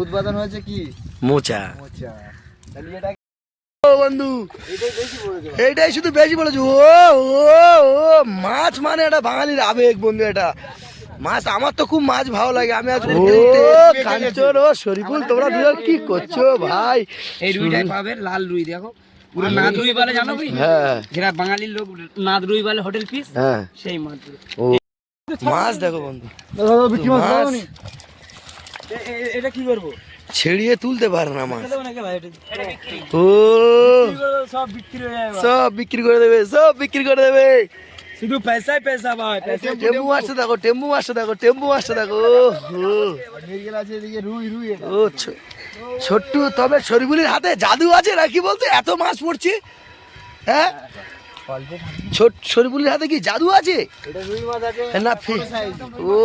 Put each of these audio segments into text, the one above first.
উদ্বোধন হয়েছে কি? মোচা। মোচা। বন্ধু এটাই এইটাই শুধু বেশি বলেছে। ও ও মাছ মানে এটা বাঙালির আবেগ বন্ধু এটা। মাছ আমার তো খুব মাছ ভালো লাগে। আমি আজ ও কাঞ্চন ও শরীফুল তোমরা দুজন কি করছ ভাই? এই রুইটাই পাবে লাল রুই দেখো। পুরো নাদ রুই। বলে জানো কি? হ্যাঁ। যেটা বাঙালির লোক নাদ রুই বলে হোটেল পিস হ্যাঁ। সেই মাছ। মাছ দেখো বন্ধু। মাছ? এটা কি করব? ছেড়িয়ে তুলতে পারে না মাছ। ও সব বিক্রি হয়ে যাবে। সব বিক্রি করে দেবে সব বিক্রি করে দেবে। শুধু পয়সাই পয়সা ভাই পয়সা টেম্পু মাছটা দেখো টেম্পু মাছটা দেখো টেম্পু মাছটা দেখো ও ছোট্টু তবে শরীফুলের হাতে জাদু আছে নাকি বলতে? এত মাছ পড়ছে হ্যাঁ? ছোট শরীফুলের হাতে কি জাদু আছে। না ফি ও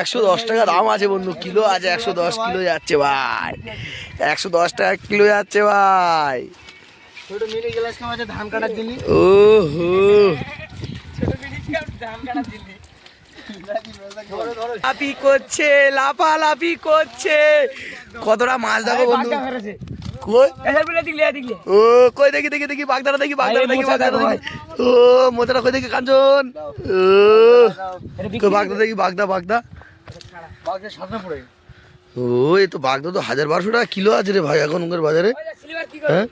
একশো দশ টাকা দাম আছে বন্ধু কিলো আছে একশো দশ কিলো যাচ্ছে ভাই। একশো দশ টাকা কিলো যাচ্ছে ভাই। ধান কাটার জন্য ও হো লাফি করছে লাফালাফি করছে। কতটা মাছ দেখো বন্ধু। ও কই দেখি দেখি দেখি বাগদারা দেখি বাগদারা দেখি বাগদারা দেখি ও মোচাটা কই দেখি কাঞ্চন? ও বাগদা দেখি বাগদা বাগদা। ও এ তো বাগদা তো হাজার বারোশো টাকা কিলো আছে রে ভাই এখন বাজারে। হ্যাঁ?